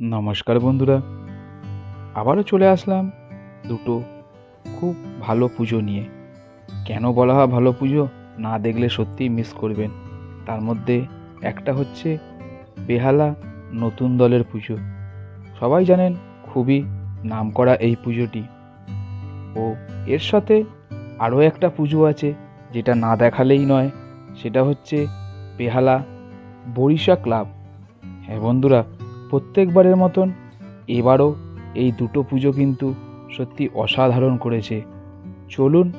নমস্কার বন্ধুরা। আবারও চলে আসলাম দুটো খুব ভালো পুজো নিয়ে। কেন বলা হয় ভালো পুজো? না দেখলে সত্যিই মিস করবেন। তার মধ্যে একটা হচ্ছে বেহালা নতুন দলের পুজো। সবাই জানেন খুবই নামকরা এই পুজোটি। ও এর সাথে আরও একটা পুজো আছে, যেটা না দেখালেই নয়। সেটা হচ্ছে বেহালা বরিশা ক্লাব। হ্যাঁ বন্ধুরা প্রত্যেকবারের মতন এবারও এই দুটো পুজো কিন্তু সত্যি অসাধারণ করেছে। চলুন,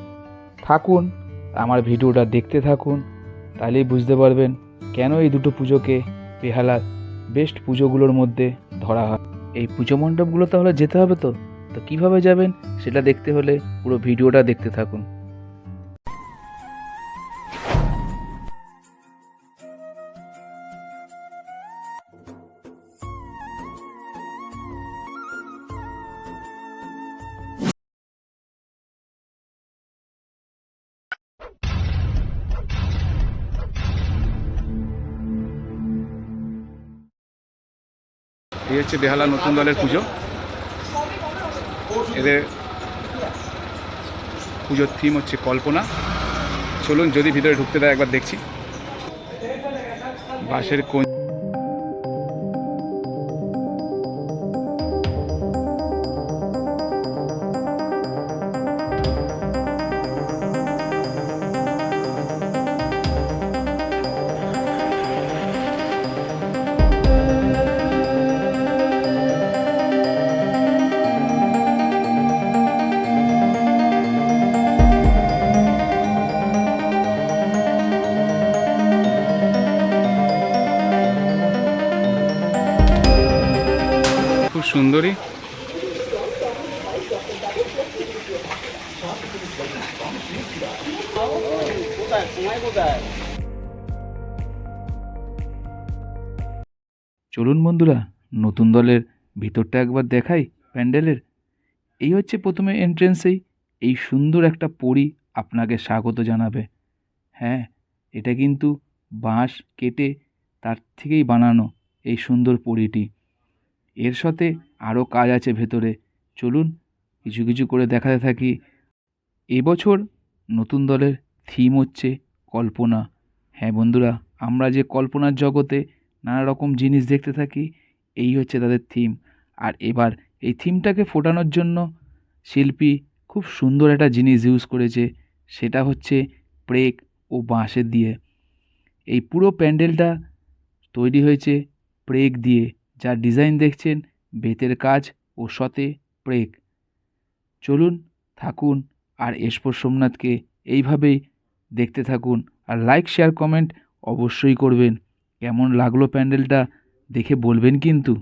থাকুন, আমার ভিডিওটা দেখতে থাকুন, তাহলেই বুঝতে পারবেন কেন এই দুটো পুজোকে বেহালার বেস্ট পুজোগুলোর মধ্যে ধরা হয়। এই পুজো মণ্ডপগুলো তাহলে যেতে হবে তো? তো কীভাবে যাবেন সেটা দেখতে হলে পুরো ভিডিওটা দেখতে থাকুন। এই হচ্ছে বেহালা নতুন দলের পুজো। এদের পুজোর থিম হচ্ছে কল্পনা। চলুন যদি ভিতরে ঢুকতে দেয় একবার দেখছি। বাঁশের কোন চলুন বন্ধুরা, নতুন দলের ভিতরটা একবার দেখাই প্যান্ডেলের। এই হচ্ছে প্রথমে এন্ট্রেন্সেই এই সুন্দর একটা পরী আপনাকে স্বাগত জানাবে। হ্যাঁ এটা কিন্তু বাঁশ কেটে তার থেকেই বানানো এই সুন্দর পরীটি। এর সাথে আরও কাজ আছে ভেতরে। চলুন, কিছু কিছু করে দেখাতে থাকি। এবছর নতুন দলের থিম হচ্ছে কল্পনা। হ্যাঁ বন্ধুরা, আমরা যে কল্পনার জগতে নানা রকম জিনিস দেখতে থাকি, এই হচ্ছে তাদের থিম আর এবার এই থিমটাকে ফোটানোর জন্য শিল্পী খুব সুন্দর একটা জিনিস ইউজ করেছে, সেটা হচ্ছে প্রেক ও বাঁশের দিয়ে। এই পুরো প্যান্ডেলটা তৈরি হয়েছে প্রেক দিয়ে, যার ডিজাইন দেখছেন বেতের কাজ ও সতে প্রেক। চলুন, থাকুন আর এসপর সোমনাথকে এইভাবেই দেখতে থাকুন। আর লাইক শেয়ার কমেন্ট অবশ্যই করবেন। কেমন লাগল প্যান্ডেলটা দেখে বলবেন কিন্তু।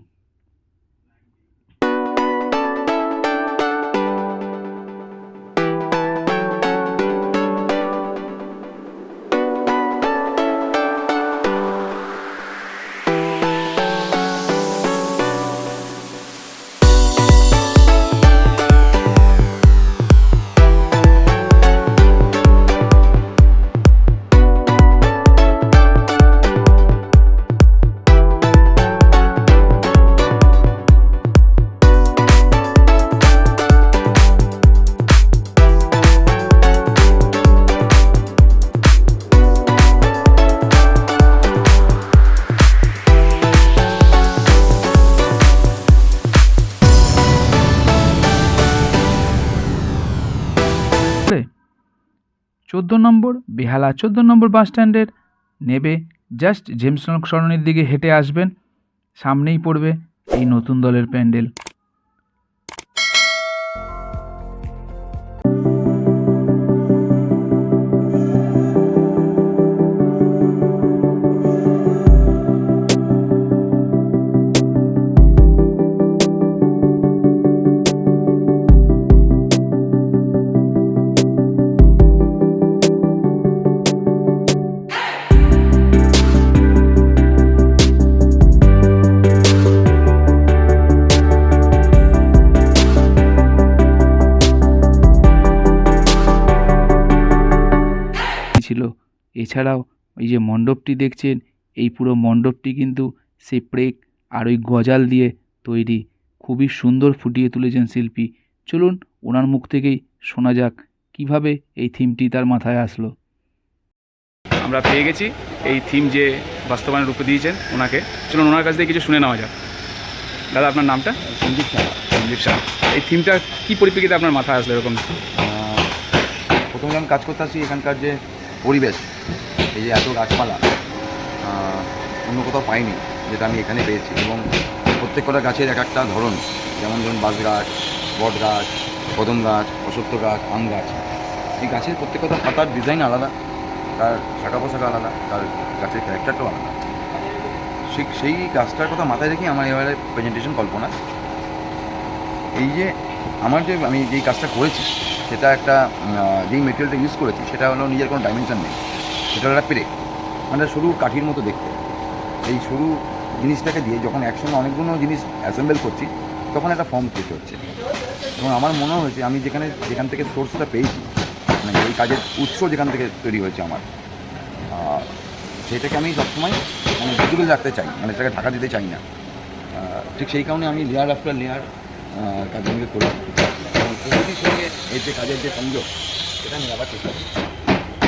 চোদ্দ নম্বর, বেহালা চোদ্দ নম্বর বাস স্ট্যান্ডের। নেবে, জাস্ট জেমস সরণির দিকে হেঁটে আসবেন। সামনেই পড়বে এই নতুন দলের প্যান্ডেল। এছাড়াও এই যে মণ্ডপটি দেখছেন এই পুরো মণ্ডপটি কিন্তু সেই প্রেক আর ওই গজাল দিয়ে তৈরি। খুবই সুন্দর ফুটিয়ে তুলেছেন শিল্পী। চলুন ওনার মুখ থেকেই শোনা যাক কীভাবে এই থিমটি তার মাথায় আসলো। আমরা পেয়ে গেছি এই থিম যে বাস্তবায়নের রূপে দিয়েছেন ওনাকে। চলুন ওনার কাছ থেকে কিছু শুনে নেওয়া যাক। দাদা আপনার নামটা? সন্দীপ শাহ সন্দীপ শাহ এই থিমটা কী পরিপ্রেক্ষিতে আপনার মাথায় আসলো এরকম? প্রথমে যখন কাজ করতে আসি এখানকার যে পরিবেশ, এই যে এত গাছপালা অন্য কোথাও পাইনি, যেটা আমি এখানে পেয়েছি। এবং প্রত্যেক কটা গাছের এক একটা ধরন, যেমন ধরুন বাঁশ গাছ বট গাছ কদম গাছ অসত্য গাছ, আম গাছ। এই গাছের প্রত্যেক কটা পাতার ডিজাইন আলাদা, তার শাখা পোশাক আলাদা, তার গাছের ক্যারেক্টারটাও আলাদা। ঠিক সেই গাছটার কথা মাথায় রেখে আমার এবারে প্রেজেন্টেশন কল্পনা। এই যে, আমার যে আমি যেই কাজটা করেছি সেটা একটা যেই মেটেরিয়ালটা ইউজ করেছি, সেটা হলো নিজের কোনো ডাইমেনশন নেই। সেটা হলো একটা পেরে মানে সরু কাঠির মতো দেখতে। এই সরু জিনিসটাকে দিয়ে যখন একসঙ্গে অনেকগুলো জিনিস অ্যাসেম্বল করছি, তখন একটা ফর্ম ক্রিয়েট হচ্ছে। এবং আমার মনে হয়েছে, আমি যেখানে, যেখান থেকে সোর্সটা পেয়েছি মানে এই কাজের উৎস যেখান থেকে তৈরি হয়েছে আমার সেটাকে আমি সবসময় মানে ভিজিবল রাখতে চাই মানে সেটাকে ঢাকা দিতে চাই না। ঠিক সেই কারণে আমি লেয়ার আফটার লেয়ার কাজগুলো করি। প্রকৃতির সঙ্গে এই যে কাজের যে সংযোগ, সেটা আমি আবার চেষ্টা করি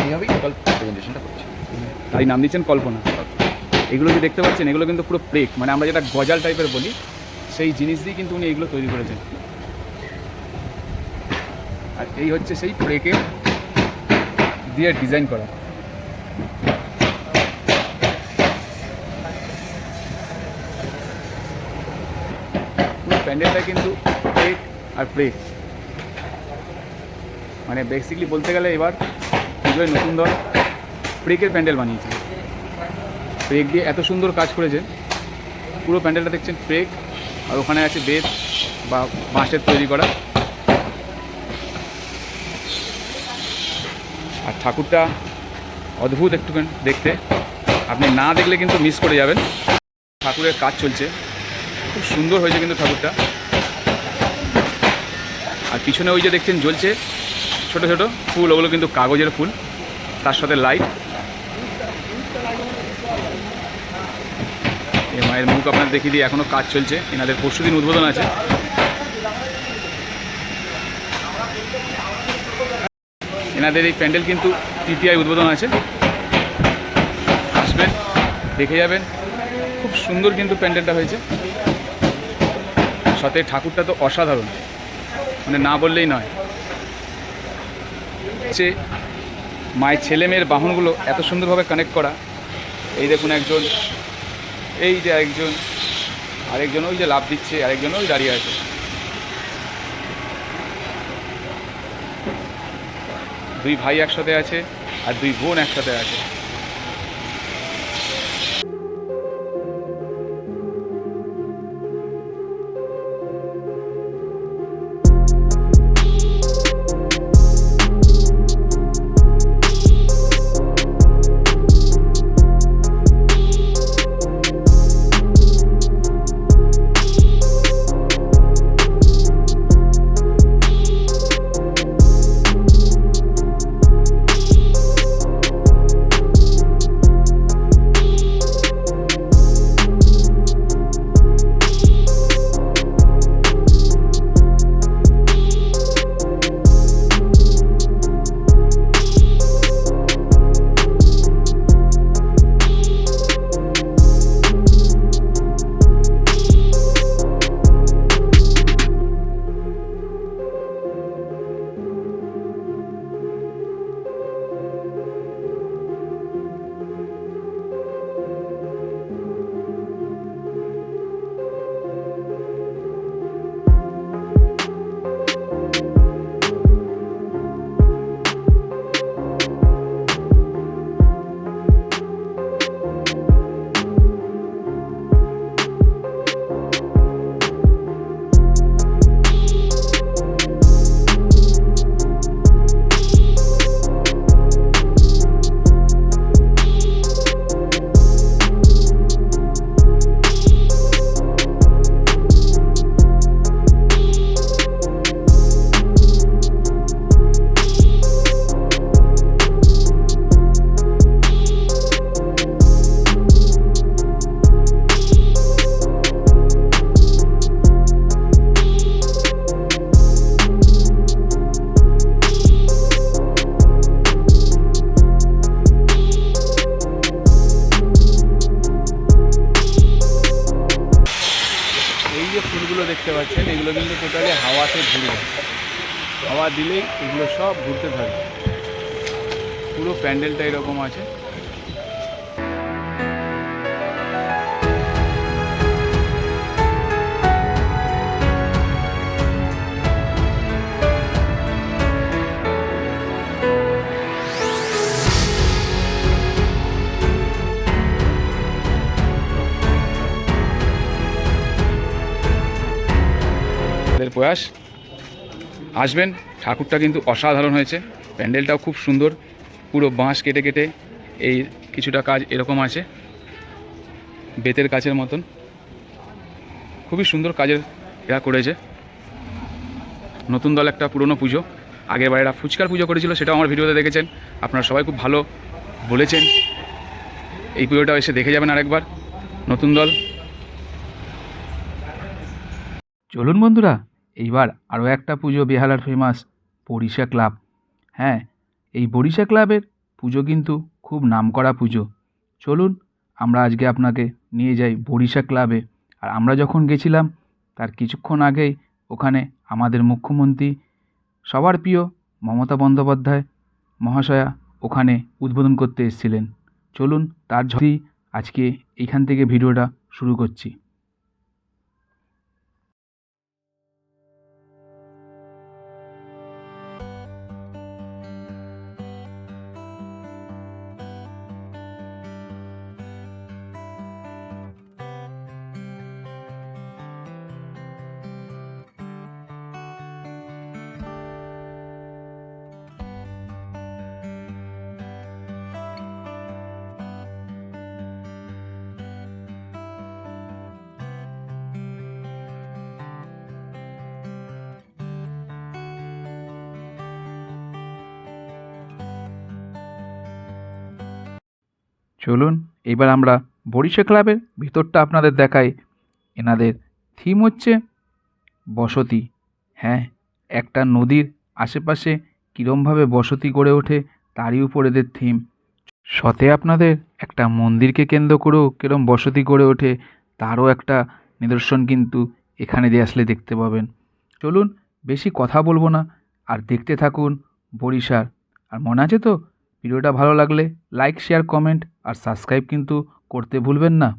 এইভাবেই টোটাল প্রেজেন্টেশনটা করছি। তাই নাম দিচ্ছেন কল্পনা। এগুলো যে দেখতে পাচ্ছেন? এগুলো কিন্তু পুরো প্রেক মানে আমরা যেটা গজাল টাইপের বলি, সেই জিনিস দিয়ে কিন্তু উনি এগুলো তৈরি করেছেন। আর এই হচ্ছে সেই প্রেকে দিয়ে ডিজাইন করা। প্যান্ডেলটা কিন্তু প্রেক আর প্রেক মানে বেসিকলি বলতে গেলে এবার পুজোয় নতুন দল প্রেকের প্যান্ডেল বানিয়েছে। প্রেক দিয়ে এত সুন্দর কাজ করেছে। পুরো প্যান্ডেলটা দেখছেন প্রেক আর ওখানে আছে বেত বা বাঁশের তৈরি করা। আর ঠাকুরটা অদ্ভুত একটুখানি দেখতে। আপনি না দেখলে কিন্তু মিস করে যাবেন। ঠাকুরের কাজ চলছে। খুব সুন্দর হয়েছে কিন্তু ঠাকুরটা। আর পিছনে ওই যে দেখছেন জ্বলছে। ছোট ছোট ফুল, ওগুলো কিন্তু কাগজের ফুল। তার সাথে লাইট এই মায়ের মুখ আপনার দেখিয়ে দিই এখনও কাজ চলছে। এনাদের পরশু দিন উদ্বোধন আছে। এনাদের এই প্যান্ডেল কিন্তু টিটিআই উদ্বোধন আছে। আসবেন, দেখে যাবেন। খুব সুন্দর কিন্তু প্যান্ডেলটা হয়েছে। সাথে ঠাকুরটা তো অসাধারণ। মানে না বললেই নয়। হচ্ছে মায়ের ছেলে মেয়ের বাহনগুলো এত সুন্দরভাবে কানেক্ট করা। এই দেখুন একজন, এই যে একজন আরেকজন ওই যে লাভ দিচ্ছে, আরেকজন ওই দাঁড়িয়ে আছে। দুই ভাই একসাথে আছে আর দুই বোন একসাথে আছে। দিলেই এগুলো সব ঘুরতে থাকবে। পুরো প্যান্ডেলটা এরকম আছে। তাদের প্রয়াস আসবেন। ঠাকুরটা কিন্তু অসাধারণ হয়েছে। প্যান্ডেলটাও খুব সুন্দর। পুরো বাঁশ কেটে কেটে এই কিছুটা কাজ এরকম আছে। বেতের কাজের মতন। খুবই সুন্দর কাজের এরা করেছে। নতুন দল একটা পুরনো পুজো। আগের বার এরা ফুচকার পুজো করেছিল, সেটাও আমার ভিডিওতে দেখেছেন। আপনারা সবাই খুব ভালো বলেছেন। এই পুজোটা এসে দেখে যাবেন আরেকবার। নতুন দল। চলুন বন্ধুরা এইবার আরও একটা পুজো বেহালার ফেমাস বরিশা ক্লাব হ্যাঁ এই বরিশা ক্লাবের পুজো কিন্তু খুব নামকরা পুজো। চলুন, আমরা আজকে আপনাকে নিয়ে যাই বরিশা ক্লাবে আর আমরা যখন গেছিলাম, তার কিছুক্ষণ আগেই ওখানে আমাদের মুখ্যমন্ত্রী, সবার প্রিয় মমতা বন্দ্যোপাধ্যায় মহাশয়া ওখানে উদ্বোধন করতে এসেছিলেন। চলুন, তার ঝড়ি আজকে এইখান থেকে ভিডিওটা শুরু করছি। চলুন, এবার আমরা বরিশা ক্লাবের ভিতরটা আপনাদের দেখাই। এনাদের থিম হচ্ছে বসতি। হ্যাঁ একটা নদীর আশেপাশে কীরমভাবে বসতি গড়ে ওঠে তারই উপর এদের থিম সতে আপনাদের একটা মন্দিরকে কেন্দ্র করেও কীরম বসতি গড়ে ওঠে তারও একটা নিদর্শন কিন্তু এখানে দিয়ে আসলে দেখতে পাবেন। চলুন, বেশি কথা বলব না, আর দেখতে থাকুন বরিশার। আর মনে আছে তো? ভিডিওটা ভালো লাগলে লাইক শেয়ার কমেন্ট আর সাবস্ক্রাইব কিন্তু করতে ভুলবেন না।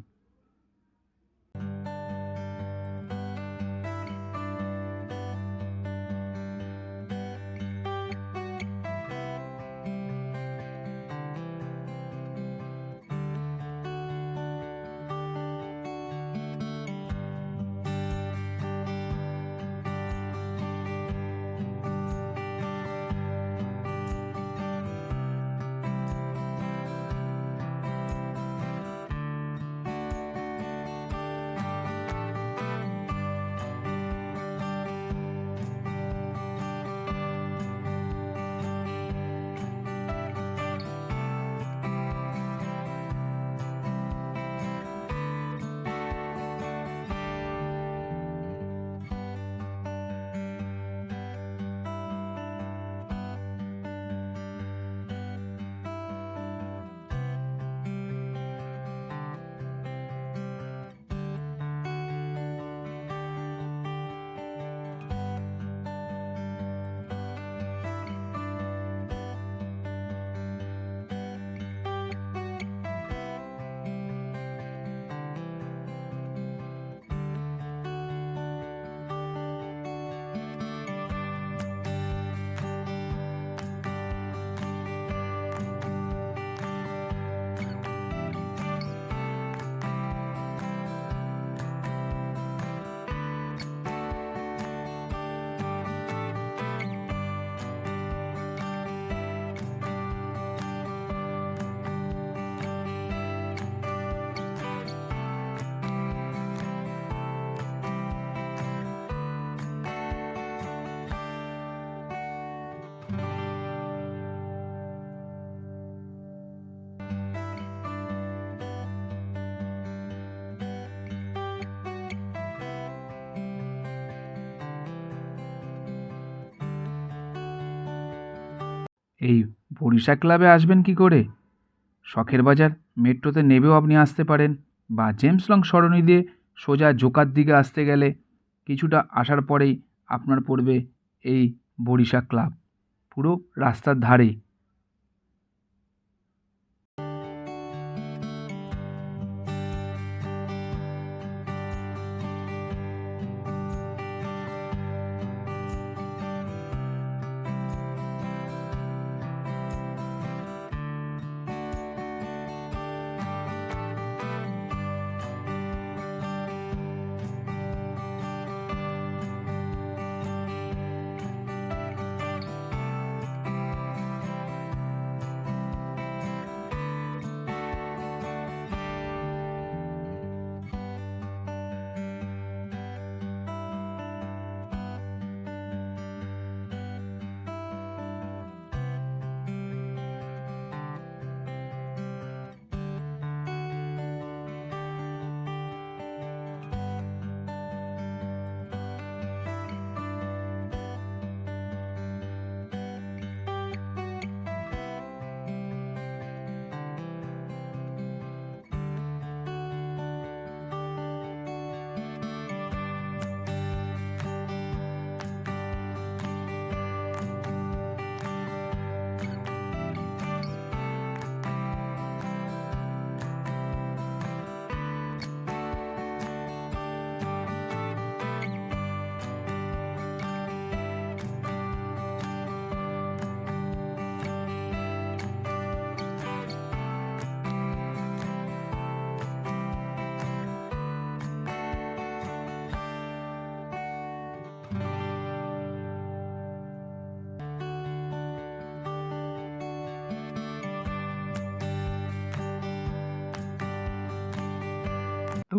এই বরিশা ক্লাবে আসবেন কি করে? শখের বাজার, মেট্রোতে নেবেও আপনি আসতে পারেন বা জেমস লং সরণি দিয়ে সোজা জোকার দিকে আসতে গেলে কিছুটা আসার পরেই আপনার পড়বে এই বরিশা ক্লাব। পুরো রাস্তার ধারেই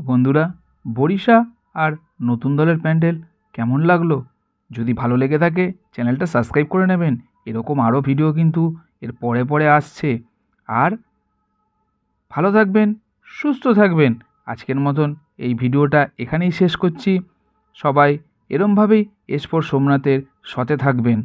বন্ধুরা, বরিশা আর নতুন দলের প্যান্ডেল কেমন লাগল? যদি ভালো লেগে থাকে, চ্যানেলটা সাবস্ক্রাইব করে নেবেন। এরকম আরও ভিডিও কিন্তু এর পরে পরে আসছে। আর ভালো থাকবেন, সুস্থ থাকবেন। আজকের মতন এই ভিডিওটা এখানেই শেষ করছি। সবাই এরমভাবেই এসপর সোমনাথের সতে থাকবেন।